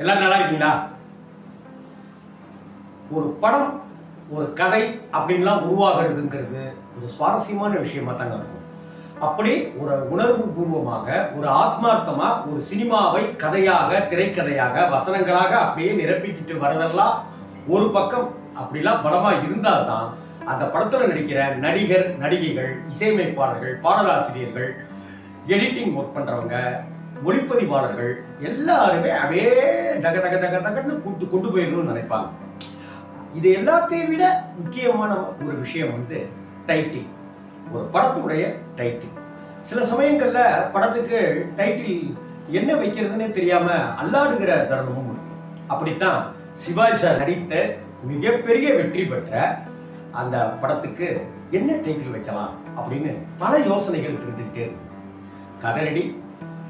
எல்லாம் நல்லா இருக்கீங்களா? ஒரு படம் ஒரு கதை அப்படின்லாம் உருவாகிறதுங்கிறது ஒரு சுவாரஸ்யமான விஷயமா தாங்க இருக்கும். அப்படி ஒரு உணர்வு பூர்வமாக ஒரு ஆத்மார்த்தமாக ஒரு சினிமாவை கதையாக திரைக்கதையாக வசனங்களாக அப்படியே நிரப்பிக்கிட்டு வரதெல்லாம் ஒரு பக்கம் அப்படிலாம் பலமா இருந்தால்தான் அந்த படத்தில் நடிக்கிற நடிகர் நடிகைகள் இசையமைப்பாளர்கள் பாடலாசிரியர்கள் எடிட்டிங் ஒர்க் பண்ணுறவங்க ஒளிப்பதிவாளர்கள் எல்லாருமே அப்படியே தக தக தக தகன்னு கூட்டு கொண்டு போயிடணும்னு நினைப்பாங்க. இது எல்லாத்தையும் விட முக்கியமான ஒரு விஷயம் வந்து டைட்டில் ஒரு படத்துடைய டைட்டில் சில சமயங்களில் படத்துக்கு டைட்டில் என்ன வைக்கிறதுனே தெரியாம அல்லாடுகிற தருணமும் இருக்கு. அப்படித்தான் சிவாஜி சார் நடித்த மிகப்பெரிய வெற்றி பெற்ற அந்த படத்துக்கு என்ன டைட்டில் வைக்கலாம் அப்படின்னு பல யோசனைகள் இருந்துகிட்டே இருந்தது. கதை ரெடி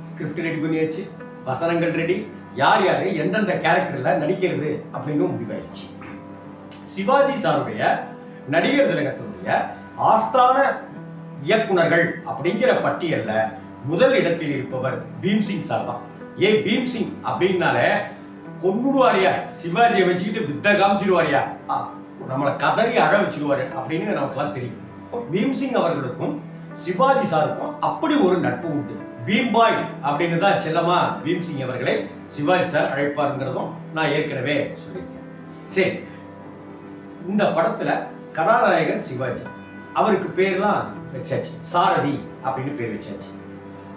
ஸ்கிரிப்ட் ரெடி பண்ணியாச்சு. வசனங்கள் ரெடி யார் யார் எந்தெந்த கேரக்டரில் நடிக்கிறது அப்படின்னு முடிவாயிடுச்சு சிவாஜி சாருடைய நடிகர் திலகத்தினுடைய ஆஸ்தான இயக்குனர்கள் அப்படிங்கிற பட்டியலில் முதல் இடத்தில் இருப்பவர் பீம்சிங் சார் தான். ஏ பீம்சிங்? அப்படின்னாலே கொண்டுடுவாரியா சிவாஜியை வச்சுக்கிட்டு வித்த காமிச்சிடுவாரியா ஆ, நம்மளை கதறி அழ வச்சிருவாரு அப்படின்னு நமக்கெல்லாம் தெரியும். பீம்சிங் அவர்களுக்கும் சிவாஜி சாருக்கும் அப்படி ஒரு நட்பு உண்டு. பீம்பாய் அப்படின்னு தான் செல்லமா பீம்சிங் அவர்களை சிவாஜி சார் அழைப்பாருங்கிறதும் நான் ஏற்கனவே சொல்லியிருக்கேன். சரி இந்த படத்தில் கதாநாயகன் சிவாஜி. அவருக்கு பேர்லாம் வச்சாச்சு. சாரதி அப்படின்னு பேர் வச்சாச்சு.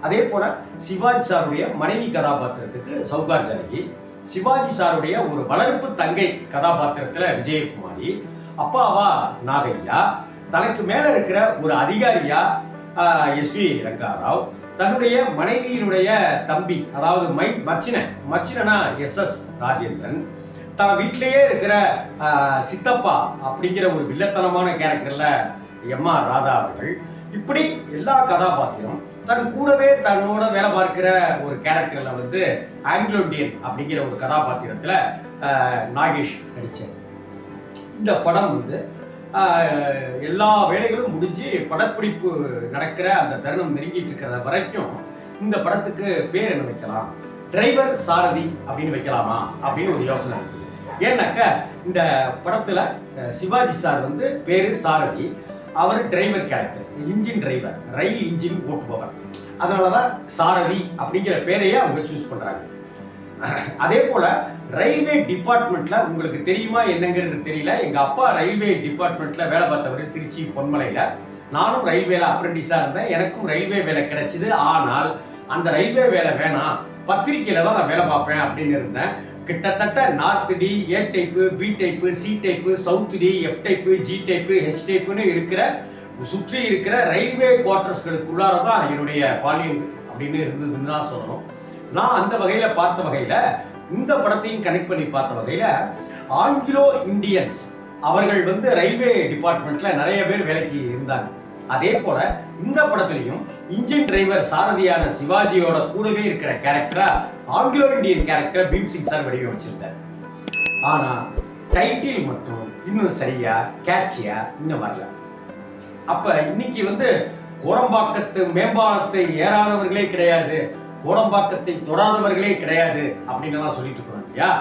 அதே போல் சிவாஜி சாருடைய மனைவி கதாபாத்திரத்துக்கு சௌகார் ஜானகி சிவாஜி சாருடைய ஒரு வளர்ப்பு தங்கை கதாபாத்திரத்தில் விஜயகுமாரி அப்பாவா நாகையா தனக்கு மேலே இருக்கிற ஒரு அதிகாரியா எஸ் வி ரங்காராவ் தன்னுடைய மனைவியினுடைய தம்பி அதாவது மை மச்சினன் மச்சினனா எஸ் எஸ் ராஜேந்திரன் தன் வீட்டிலேயே இருக்கிற சித்தப்பா அப்படிங்கிற ஒரு வில்லத்தனமான கேரக்டர்ல எம் ஆர் ராதா அவர்கள். இப்படி எல்லா கதாபாத்திரம் தன் கூடவே தன்னோட வேலை பார்க்கிற ஒரு கேரக்டர்ல வந்து ஆங்கிலோ இண்டியன் அப்படிங்கிற ஒரு கதாபாத்திரத்துல நாகேஷ் நடிச்சார். இந்த படம் வந்து எல்லா வேலைகளும் முடிஞ்சு படப்பிடிப்பு நடக்கிற அந்த தருணம் நெருங்கிட்டு இருக்கிற வரைக்கும் இந்த படத்துக்கு பேர் என்ன வைக்கலாம்? டிரைவர் சாரதி அப்படின்னு வைக்கலாமா? அப்படின்னு ஒரு யோசனை இருக்குது. ஏன்னாக்கா இந்த படத்துல சிவாஜி சார் வந்து பேரு சாரதி. அவர் டிரைவர் கேரக்டர் இன்ஜின் டிரைவர் ரயில் இன்ஜின் ஓட்டுபவர். அதனாலதான் சாரதி அப்படிங்கிற பேரையே அவங்க சூஸ் பண்றாங்க. அதே போல் ரயில்வே டிபார்ட்மெண்ட்டில் உங்களுக்கு தெரியுமா என்னங்கிறது தெரியல. எங்கள் அப்பா ரயில்வே டிபார்ட்மெண்ட்டில் வேலை பார்த்தவர் திருச்சி பொன்மலையில். நானும் ரயில்வேல அப்ரெண்டிஸா இருந்தேன். எனக்கும் ரயில்வே வேலை கிடைச்சிது. ஆனால் அந்த ரயில்வே வேலை வேணாம். பத்திரிக்கையில் தான் நான் வேலை பார்ப்பேன் அப்படின்னு இருந்தேன். கிட்டத்தட்ட north D A type B type C type south D F type G type H டைப்புன்னு இருக்கிற சுற்றி இருக்கிற ரயில்வே குவார்டர்ஸ்களுக்குள்ளார தான் என்னுடைய பாலியம் அப்படின்னு இருந்ததுன்னு தான் சொல்லணும். நான் அந்த வகையில் பார்த்த வகையில் இந்த படத்தையும் கனெக்ட் பண்ணி பார்த்த வகையில் ஆங்கிலோ இந்தியன்ஸ் அவர்கள் வந்து ரயில்வே டிபார்ட்மெண்ட்டில் நிறைய பேர் வேலைக்கு இருந்தாங்க. அதே போல இந்த படத்திலையும் இன்ஜின் டிரைவர் சாரதியான சிவாஜியோட கூடவே இருக்கிற கேரக்டரா Anglo Indian character Bhimsingh sir வடிவமைச்சிருந்தார். ஆனா டைட்டில் மட்டும் இன்னும் சரியா கேட்சியா இன்னும் வரல. அப்ப இன்னைக்கு வந்து கோரம்பாக்கத்து மேம்பாலத்தை ஏறாதவர்களே கிடையாது. கோடம்பாக்கத்தை தொடாதவர்களே கிடையாது அப்படின்னு சொல்லிட்டு இருக்கிறோம் இல்லையா?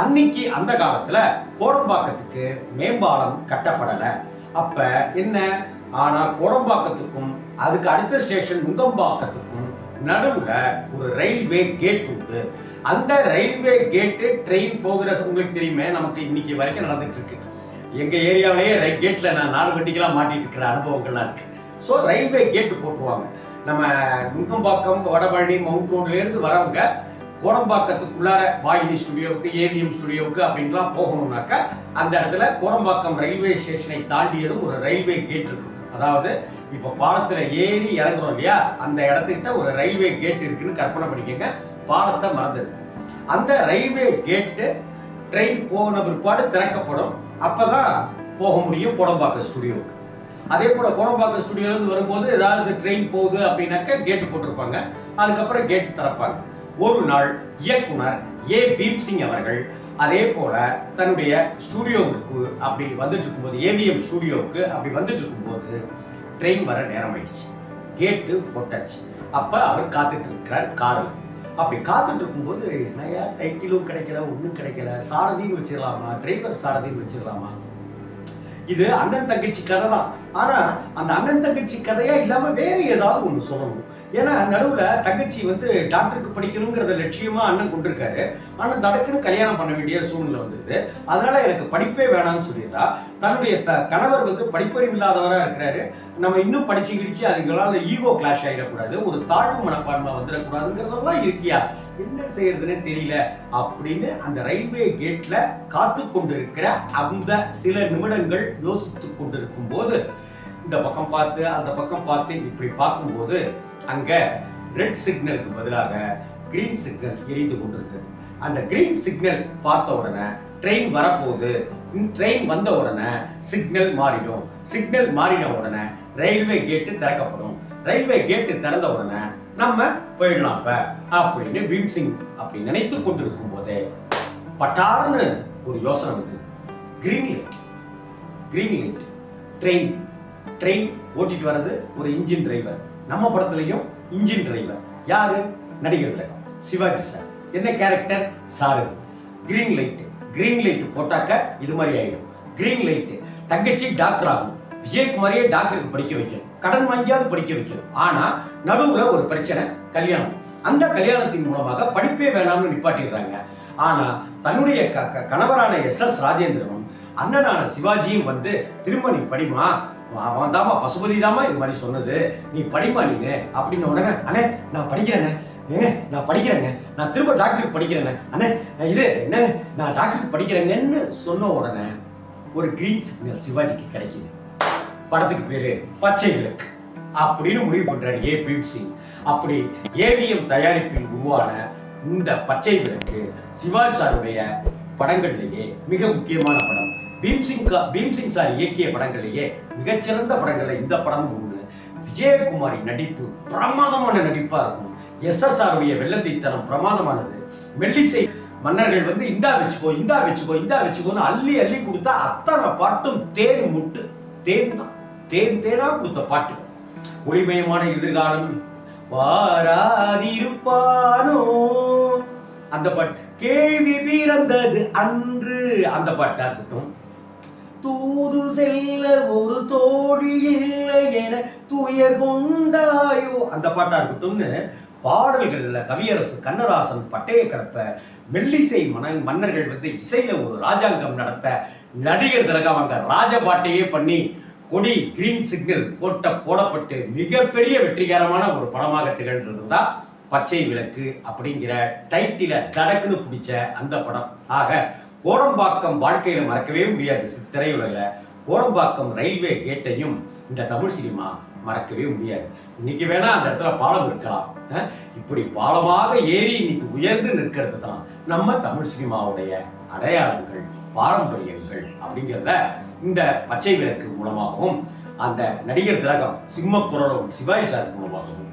அன்னைக்கு அந்த காலத்துல கோடம்பாக்கத்துக்கு மேம்பாலம் கட்டப்படல. அப்ப என்ன? ஆனா கோடம்பாக்கத்துக்கும் அதுக்கு அடுத்த ஸ்டேஷன் நுங்கம்பாக்கத்துக்கும் நடுவுல ஒரு ரயில்வே கேட் உண்டு. அந்த ரயில்வே கேட்டு ட்ரெயின் போகிற உங்களுக்கு தெரியுமே நமக்கு இன்னைக்கு வரைக்கும் நடந்துட்டு இருக்கு. எங்க ஏரியாவிலேயே ரைட் கேட்ல நான் நாலு வண்டிக்கெல்லாம் மாட்டிட்டு இருக்கிற அனுபவங்கள்லாம் இருக்கு. ஸோ ரயில்வே கேட்டு போட்டுருவாங்க. நம்ம நுங்கம்பாக்கம் வடபழனி மவுண்ட் ரோட்லேருந்து வரவங்க கோடம்பாக்கத்துக்குள்ளார வாயினி ஸ்டுடியோவுக்கு ஏவிஎம் ஸ்டுடியோவுக்கு அப்படின்லாம் போகணும்னாக்கா அந்த இடத்துல கோடம்பாக்கம் ரயில்வே ஸ்டேஷனை தாண்டியதும் ஒரு ரயில்வே கேட் இருக்கும். அதாவது இப்போ பாலத்தில் ஏறி இறங்குறோம் இல்லையா? அந்த இடத்துக்கிட்ட ஒரு ரயில்வே கேட் இருக்குன்னு கற்பனை பண்ணிக்கோங்க. பாலத்தை மறந்துடுங்க. அந்த ரயில்வே கேட்டு ட்ரெயின் போன பிற்பாடு திறக்கப்படும். அப்போ தான் போக முடியும் கோடம்பாக்கம் ஸ்டுடியோவுக்கு. அதே போல் கோடம்பாக்கம் ஸ்டுடியோலேருந்து வரும்போது ஏதாவது ட்ரெயின் போகுது அப்படின்னாக்க கேட்டு போட்டிருப்பாங்க. அதுக்கப்புறம் கேட்டு திறப்பாங்க. ஒரு நாள் இயக்குனர் ஏ பீப் சிங் அவர்கள் அதே போல் தன்னுடைய ஸ்டுடியோவுக்கு அப்படி வந்துட்டு இருக்கும்போது ஏவிஎம் ஸ்டுடியோவுக்கு அப்படி வந்துட்டு இருக்கும்போது ட்ரெயின் வர நேரம் ஆயிடுச்சு கேட்டு போட்டாச்சு. அப்போ அவர் காத்துட்டு இருக்கிறார் காரில். அப்படி காத்துட்டு இருக்கும்போது நிறையா டைட்டிலும் கிடைக்கல ஒன்றும் கிடைக்கல. சாரதியும் வச்சிடலாமா டிரைவர் சாரதியும் வச்சிடலாமா இது அண்ணன் தங்கச்சி கதை தான். ஆனா அந்த அண்ணன் தங்கச்சி கதையா இல்லாம வேற ஏதாவது ஒண்ணு சொல்லணும். ஏன்னா நடுவுல தங்கச்சி வந்து டாக்டருக்கு படிக்கணுங்கிறத லட்சியமா அண்ணன் கொண்டிருக்காரு. ஆனா தடக்குன்னு கல்யாணம் பண்ண வேண்டிய சூழ்நிலை வந்துருது. அதனால எனக்கு படிப்பே வேணாம்னு சொல்லிடுறா. தன்னுடைய த கணவர் வந்து படிப்பறிவு இல்லாதவராக இருக்கிறாரு. நம்ம இன்னும் படிச்சு கிடிச்சு அந்த ஈகோ கிளாஷ் ஆகிடக்கூடாது ஒரு தாழ்வு மனப்பான்மை வந்துடக்கூடாதுங்கிறதெல்லாம் இருக்கியா? என்ன செய்யறதுன்னு தெரியல அப்படின்னு அந்த ரயில்வே கேட்ல காத்து கொண்டிருக்கிற அந்த சில நிமிடங்கள் யோசித்து கொண்டிருக்கும் போது இந்த பக்கம் பார்த்து அந்த பக்கம் பார்த்து இப்படி பார்க்கும்போது அங்க ரெட் சிக்னலுக்கு பதிலாக கிரீன் சிக்னல் எரிந்து கொண்டிருந்தது. அந்த கிரீன் சிக்னல் பார்த்த உடனே ட்ரெயின் வரப்போகுது. ட்ரெயின் வந்த உடனே சிக்னல் மாறிடும். சிக்னல் மாறின உடனே ரயில்வே கேட்டு திறக்கப்படும். ரயில்வே கேட்டு திறந்த உடனே நம்ம போயிடலாம் இப்ப. அப்படின்னு பீம்சிங் அப்படி நினைத்து கொண்டிருக்கும் போதே பட்டார்னு ஒரு யோசனை வந்தது. Green light light light train train ஓட்டிட்டு வர்றது ஒரு இன்ஜின் டிரைவர் நம்ம படத்துலையும் இன்ஜின் டிரைவர் யாரு? நடிகர் திலகம். சிவாஜி சார். என்ன character sir green light green light போட்டாக்க இது மாதிரி ஆயிடும். கிரீன் லைட் தங்கச்சி டாக்டர் ஆகும். விஜயகுமாரியே டாக்டருக்கு படிக்க வைக்கணும். கடன் வாங்கியாவது படிக்க வைக்கணும். ஆனா நடுவுல ஒரு பிரச்சனை கல்யாணம். அந்த கல்யாணத்தின் மூலமாக படிப்பே வேணாம்னு நிப்பாட்டிடுறாங்க. ஆனா தன்னுடைய க கணவரான எஸ் எஸ் ராஜேந்திரனும் அண்ணனான சிவாஜியும் வந்து திரும்ப நீ படிமா அவன் தாமா பசுபதி தாமா இது மாதிரி சொன்னது. நீ படிமா நீங்க அப்படின்னு உடனே அண்ணே நான் படிக்கிறேண்ணே ஏங்க நான் படிக்கிறேங்க. நான் திரும்ப டாக்டருக்கு படிக்கிறேண்ணே அண்ணே இது என்ன? நான் டாக்டருக்கு படிக்கிறேங்கன்னு சொன்ன உடனே ஒரு கிரீன் சிக்னல் சிவாஜிக்கு கிடைக்கிது. படத்துக்கு பேரு பச்சை விளக்கு அப்படின்னு முடிவு பண்றார் ஏ பிம்சி அப்படி ஏவிஎம் தயாரிப்பில் உருவான இந்த பச்சை விளக்கு சிவாஜி சாருடைய படங்கள்லேயே மிக முக்கியமான படம். பீம்சிங் பீம்சிங் சார் இயக்கிய படங்கள்லேயே மிகச்சிறந்த படங்கள்ல இந்த படமும் ஒன்று விஜயகுமாரி நடிப்பு பிரமாதமான நடிப்பா இருக்கும். எஸ்எஸ்ஆருடைய வெள்ளத்தைத்தனம் பிரமாதமானது. மெல்லிசை மன்னர்கள் வந்து இந்தா வச்சுக்கோ இந்தா வச்சுக்கோ இந்தா வச்சுக்கோன்னு அள்ளி அள்ளி கொடுத்தா அத்தனை பாட்டும் தேன் முட்டு தேன் தான். தேன் தேனா கொடுத்த பாட்டு. ஒளிமயமான எதிர்காலம் வாராதிருப்பானோ? அந்த பாட்டு. கேள்வி பிறந்தது அன்று. அந்த பாட்டா இருக்கட்டும். தூது செல்ல ஒரு தோழி இல்லை என துயர் கொண்டாயோ? அந்த பாட்டா இருக்கட்டும்னு பாடல்கள்ல கவியரசு கண்ணதாசன் பட்டய கலப்ப மெல்லிசை மன மன்னர்கள் வந்து இசையில ஒரு ராஜாங்கம் நடத்த நடிகர் திலகம் அங்க ராஜ பாட்டையே பண்ணி கொடி கிரீன் சிக்னல் போட்ட போடப்பட்டு மிகப்பெரிய வெற்றிகரமான ஒரு படமாக திகழ்ந்தது தான் பச்சை விளக்கு அப்படிங்கிற டைட்டில தடக்குன்னு பிடிச்ச அந்த படம். ஆக கோடம்பாக்கம் வாழ்க்கையில மறக்கவே முடியாது சி- திரையுலகில் கோடம்பாக்கம் ரயில்வே கேட்டையும் இந்த தமிழ் சினிமா மறக்கவே முடியாது. இன்னைக்கு வேணா அந்த இடத்துல பாலம் இருக்கலாம். இப்படி பாலமாக ஏறி இன்னைக்கு உயர்ந்து நிற்கிறது தான் நம்ம தமிழ் சினிமாவுடைய அடையாளங்கள் பாரம்பரியங்கள் அப்படிங்கிறத இந்த பச்சை விளக்கு மூலமாகவும் அந்த நடிகர் திலகம் சிம்ம குரலும் சிவாஜி சார் மூலமாகவும்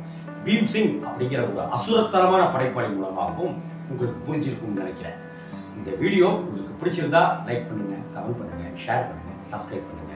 பீம் சிங் அப்படிங்கிற ஒரு அசுரத்தரமான படைப்பாளி மூலமாகவும் உங்களுக்கு புரிஞ்சிருக்கும்னு நினைக்கிறேன். இந்த வீடியோ உங்களுக்கு பிடிச்சிருந்தா லைக் பண்ணுங்க கமெண்ட் பண்ணுங்க ஷேர் பண்ணுங்க சப்ஸ்கிரைப் பண்ணுங்க.